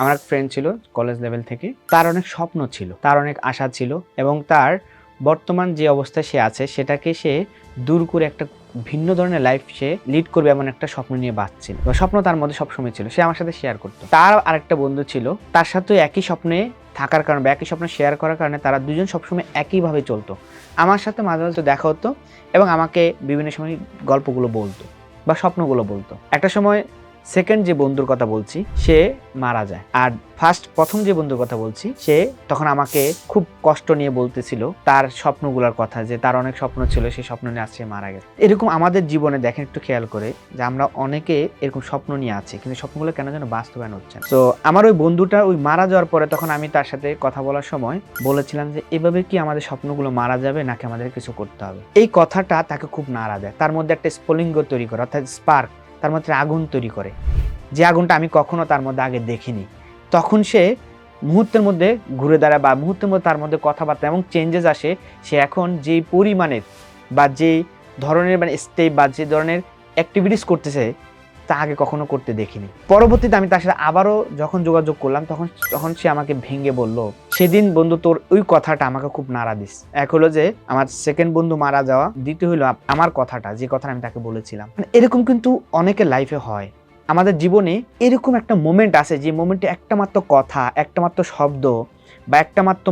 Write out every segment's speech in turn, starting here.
আমার এক ফ্রেন্ড ছিল কলেজ লেভেল থেকে। তার অনেক স্বপ্ন ছিল, তার অনেক আশা ছিল এবং তার বর্তমান যে অবস্থায় সে আছে, সেটাকে সে দূর করে একটা ভিন্ন ধরনের লাইফ সে লিড করবে এমন একটা স্বপ্ন নিয়ে বাঁচছিল। বা স্বপ্ন তার মধ্যে সবসময় ছিল, সে আমার সাথে শেয়ার করতো। তার আরেকটা বন্ধু ছিল, তার সাথে একই স্বপ্নে থাকার কারণে বা একই স্বপ্ন শেয়ার করার কারণে তারা দুজন সবসময় একইভাবে চলতো। আমার সাথে মাঝে মাঝে দেখা হতো এবং আমাকে বিভিন্ন সময় গল্পগুলো বলতো বা স্বপ্নগুলো বলতো। একটা সময় সেকেন্ড যে বন্ধুর কথা বলছি, সে মারা যায়। আর ফার্স্ট প্রথম যে বন্ধুর কথা বলছি, সে তখন আমাকে খুব কষ্ট নিয়ে বলতেছিল তার স্বপ্নগুলোর কথা, যে তার অনেক স্বপ্ন ছিল সেই স্বপ্ন নিয়ে আজকে মারা গেছে। এরকম আমাদের জীবনে দেখেন, একটু খেয়াল করে যে আমরা অনেকে এরকম স্বপ্ন নিয়ে আছি, কিন্তু স্বপ্নগুলো কেন যেন বাস্তবায়ন হচ্ছে তো আমার ওই বন্ধুটা ওই মারা যাওয়ার পরে তখন আমি তার সাথে কথা বলার সময় বলেছিলাম যে, এভাবে কি আমাদের স্বপ্নগুলো মারা যাবে, নাকি আমাদের কিছু করতে হবে? এই কথাটা তাকে খুব নাড়া দেয়। তার মধ্যে একটা স্পলিঙ্গ তৈরি করে, অর্থাৎ স্পার্ক তার মধ্যে আগুন তৈরি করে। যে আগুনটা আমি কখনো তার মধ্যে আগে দেখিনি। তখন সে মুহূর্তের মধ্যে ঘুরে দাঁড়ায় বা মুহূর্তের মধ্যে তার মধ্যে কথাবার্তা এবং চেঞ্জেস আসে, সে এখন যেই পরিমাণের বা যেই ধরনের মানে স্টেপ বা যে ধরনের অ্যাক্টিভিটিস করতেছে তা আগে কখনো করতে দেখিনি। পরবর্তীতে আমি তার সাথে আবারও যখন যোগাযোগ করলাম, তখন তখন সে আমাকে ভেঙে বলল, সেদিন বন্ধু তোর ওই কথাটা আমাকে খুব নাড়া দিস। এক হলো যে, আমার সেকেন্ড বন্ধু মারা যাওয়া, দ্বিতীয় হলো আমার কথাটা, যে কথাটা আমি তাকে বলেছিলাম। মানে এরকম কিন্তু অনেকের লাইফে হয়। আমাদের জীবনে এরকম একটা মোমেন্ট আছে যে মোমেন্টে একটা মাত্র কথা, একটা মাত্র শব্দ বা একটা মাত্র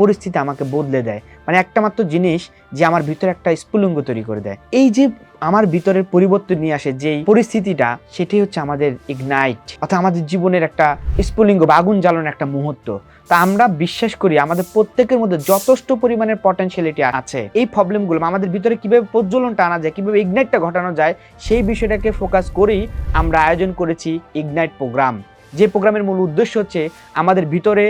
পরিস্থিতি আমাকে বদলে দেয়। মানে একটা মাত্র জিনিস যে আমার ভিতরে একটা স্ফুলিঙ্গ তৈরি করে দেয়। এই যে আমার ভিতরের পরিবর্তন নিয়ে আসে যেই পরিস্থিতিটা, সেটাই হচ্ছে আমাদের ইগনাইট অর্থাৎ আমাদের জীবনের একটা স্ফুলিঙ্গ বা আগুন জ্বালানোর একটা মুহূর্ত। তা আমরা বিশ্বাস করি আমাদের প্রত্যেকের মধ্যে যথেষ্ট পরিমাণের পটেনশিয়ালিটি আছে। এই প্রবলেমগুলো আমাদের ভিতরে কীভাবে প্রজ্বলনটা আনা যায়, কীভাবে ইগনাইটটা ঘটানো যায়, সেই বিষয়টাকে ফোকাস করেই আমরা আয়োজন করেছি ইগনাইট প্রোগ্রাম যে প্রোগ্রামের মূল উদ্দেশ্য হচ্ছে আমাদের ভিতরে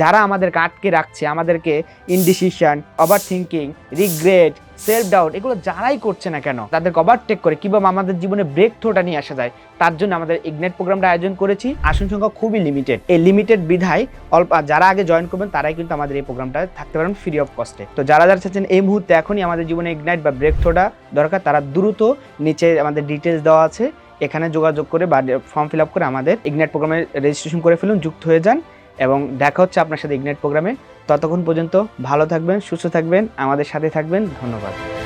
যারা আমাদেরকে আটকে রাখছে, আমাদেরকে indecision over thinking regret self doubt এগুলো যারাই করছে না কেন, তাদেরকে ওভারটেক করে কীভাবে আমাদের জীবনে ব্রেক থ্রোটা নিয়ে আসা যায়, তার জন্য আমাদের ইগনেট প্রোগ্রামটা আয়োজন করেছি। আসন সংখ্যা খুবই লিমিটেড এই লিমিটেড বিধায় অল্প যারা আগে জয়েন করবেন, তারাই কিন্তু আমাদের এই প্রোগ্রামটা থাকতে পারেন ফ্রি অফ কস্টে তো যারা যারা চাচ্ছেন এই মুহূর্তে এখনই আমাদের জীবনে ইগনাইট বা ব্রেক থ্রোটা দরকার, তারা দ্রুত নিচে আমাদের ডিটেলস দেওয়া আছে। এখানে যোগাযোগ করে বা ফর্ম ফিল আপ করে আমাদের ইগনেট প্রোগ্রামে রেজিস্ট্রেশন করে ফেলুন, যুক্ত হয়ে যান এবং দেখা হচ্ছে আপনার সাথে ইগনেট প্রোগ্রামে ততক্ষণ পর্যন্ত ভালো থাকবেন, সুস্থ থাকবেন, আমাদের সাথে থাকবেন, ধন্যবাদ।